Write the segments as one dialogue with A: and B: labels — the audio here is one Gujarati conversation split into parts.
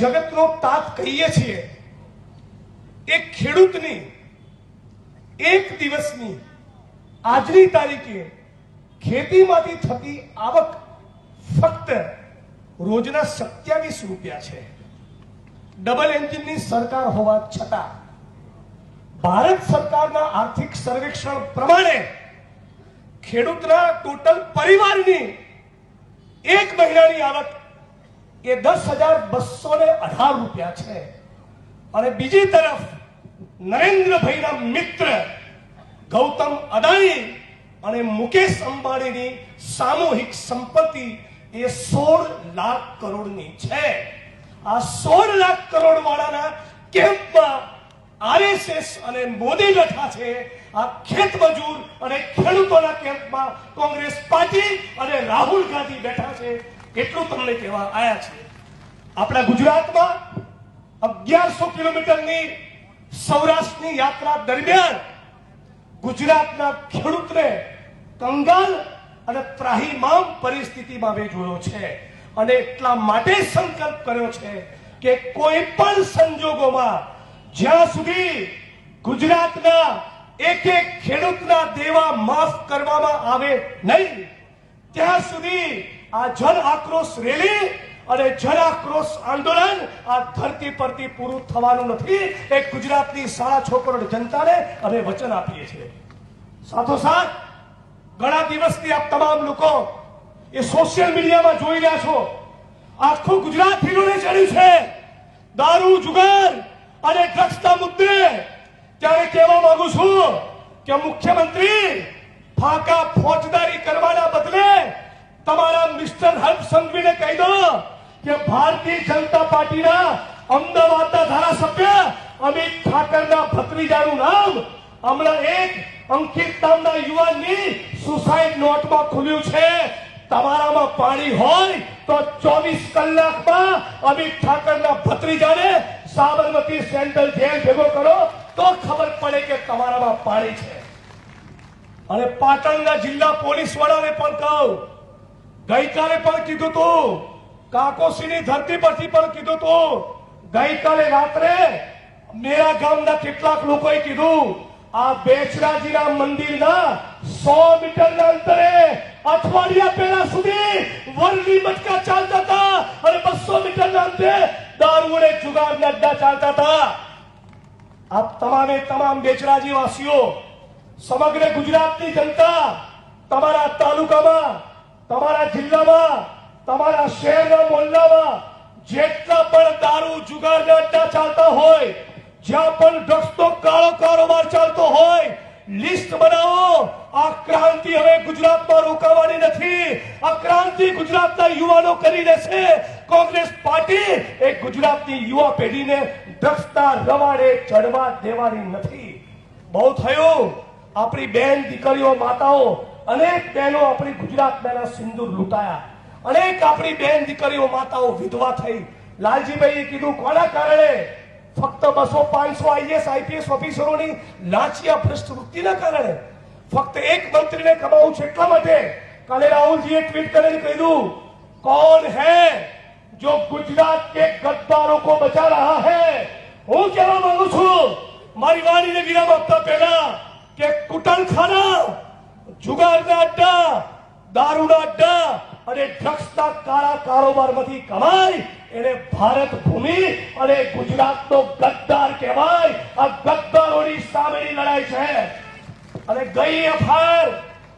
A: જગતનો તાત કહીએ છીએ. એ ખેડૂતની એક દિવસની આજની તારીખે ખેતીમાંથી થતી આવક ફક્ત રોજના સત્યાવીસ રૂપિયા છે. ડબલ એન્જિનની સરકાર હોવા છતાં ભારત સરકારના આર્થિક સર્વેક્ષણ પ્રમાણે ખેડૂતના ટોટલ પરિવારની એક મહિનાની આવક એ દસ હજાર બસો ને અઢાર રૂપિયા છે. અને બીજી તરફ નરેન્દ્રભાઈના મિત્ર ગૌતમ અદાણી અને મુકેશ અંબાણીની સામૂહિક સંપત્તિ એ સોળ લાખ કરોડની છે. આ સોળ લાખ કરોડ વાળાના કેમ્પમાં આરએસએસ અને મોદી લઠા છે. આ ખેત મજૂર અને ખેડૂતોના કેમ્પમાં કોંગ્રેસ પાર્ટી અને રાહુલ ગાંધી બેઠા છે. એટલું તમને કહેવા આવ્યા છે. આપણા ગુજરાતમાં અગિયારસો કિલોમીટરની સૌરાષ્ટ્રની યાત્રા દરમિયાન ગુજરાતના ખેડૂતને કંગાલ અને ત્રાહીમામ પરિસ્થિતિમાં મેં જોયો છે. અને એટલા માટે સંકલ્પ કર્યો છે કે કોઈ પણ સંજોગોમાં જ્યાં સુધી ગુજરાતના એક એક ખેડૂતના દેવા માફ કરવામાં આવે નહીં, ત્યાં સુધી આ જન આક્રોશ રેલી અને જન આક્રોશ આંદોલન આ ધરતી પરથી પૂરું થવાનું નથી. એ ગુજરાતની શાળા છોકરો જનતાને અમે વચન આપીએ છીએ. સાથોસાથ ઘણા દિવસથી આપ તમામ લોકો એ સોશિયલ મીડિયામાં જોઈ રહ્યા છો. આખું ગુજરાત હિલોને ચડ્યું છે. દારૂ, જુગાર અને ડ્રગ્સના મુદ્દે ત્યારે કહેવા માંગુ છું કે મુખ્યમંત્રી ફાકા ફોજદારી સંઘવીને કહી દો કે ભારતીય જનતા પાર્ટીના અમદાવાદના ધારાસભ્ય અમિત ઠાકરના ભત્રીજાનું નામ હમણાં એક અંકિત નામના યુવાનની સુસાઇડ નોટમાં ખુલ્યું છે. તમારામાં પાણી હોય તો ચોવીસ કલાકમાં અમિત ઠાકરના ભત્રીજાને સાબરમતી સેન્ટ્રલ જેલ ભેગો કરો તો ખબર પડે કે તમારામાં પાણી છે. અને પાટણના જિલ્લા પોલીસ વડાને પણ કહું ગઈકાલે પણ કીધું તું. કાકોસીની ધરતી પરથી પણ કીધું તું. ગઈકાલે રાત્રે મેરા ગામના કેટલાક લોકોએ કીધું, આ બેચરાજીના મંદિરના સો મીટરના અંતરે અઠવાડિયા પહેલા સુધી વરલી મટકા ચાલતા હતા અને બસો મીટરના અંતરે દારૂડે જુગાર જુગારના અડ્ડા ચાલતા હતા. આ તમામે તમામ બેચરાજી વાસીઓ સમગ્ર ગુજરાતની જનતા, તમારા તાલુકામાં તમારા જિલ્લામાં, તમારા શહેરના મોહલ્લામાં જેટલા પણ દારૂ જુગાર ચાલતા હોય, જ્યાં પણ ડ્રગ્સનો કાળો કારોબાર ચાલતો હોય, લિસ્ટ બનાવો. આ ક્રાંતિ હવે ગુજરાતમાં રોકાવાની નથી. આ ક્રાંતિ ગુજરાતના યુવાનો કરી લેશે. કોંગ્રેસ પાર્ટી એ ગુજરાતની યુવા પેઢીને ડ્રગ્સના રવાડે ચડવા દેવાની નથી. બહુ થયું. આપણી બેન, દીકરીઓ, માતાઓ અનેક બહેનો આપણી ગુજરાતના સિંદૂર લૂંટાયા અનેક આપણી બેન દીકરીઓ માતાઓ વિધવા થઈ લાલજીભાઈએ કીધું કોના કારણે ફક્ત બસો પાંચસો આઈએસ આઈપીએસ ઓફિસરોની લાંચિયા ભ્રષ્ટ વૃત્તિના કારણે ફક્ત એક મંત્રીને કમાવું છે એટલા માટે કાલે રાહુલજીએ ટ્વીટ કરીને કહ્યું કોણ હે જો ગુજરાત કે ગદ્દારો को બચા रहा है હું કહેવા માંગુ છું મારી વાણીને વિરામ આપતા પહેલા કે કુટણખાના જુગારના અડ્ડા, દારૂના અડ્ડા અને ડ્રગ્સના કાળા કારોબારમાંથી કમાય. એને ભારત ભૂમિ અને ગુજરાતનો ગદ્દાર કહેવાય. આ ગદ્દારોની સામેની લડાઈ છે. અને ગઈ એફઆઈઆર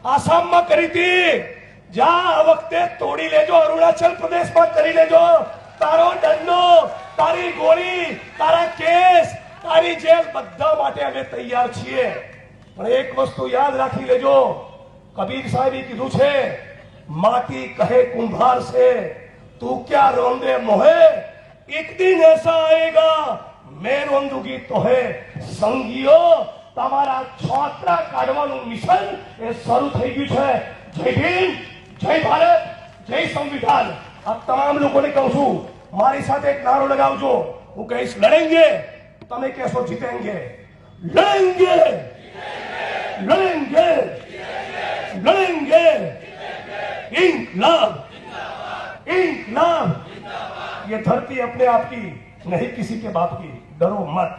A: આસામમાં કરી હતી. જ્યાં આ વખતે તોડી લેજો, અરુણાચલ પ્રદેશમાં કરી લેજો. તારો દંડો, તારી ગોળી, તારા કેસ, તારી જેલ, બધા માટે અમે તૈયાર છીએ. પણ એક વસ્તુ યાદ રાખી લેજો. કબીર સાહેબ કીધું છે, માટી કહે કુંભાર છે, તું ક્યાં રોંદે મોહે? એક દિન એસા આયેગા, મેં રોંદુગી તોહે. સંગીઓ, તમારા છોતરા કાઢવાનું મિશન એ શરૂ થઈ ગયું છે. જય ભીમ જય ભારત, જય સંવિધાન. આ તમામ લોકોને કહું છું, મારી સાથે એક નારો લગાવજો. હું કહીશ, લડેંગે. તમે કહેશો, જીતેંગે. લડેંગે. लड़ेंगे लड़ेंगे इंकलाब इंकलाब ये धरती अपने आप की, नहीं किसी के बाप की, डरो मत।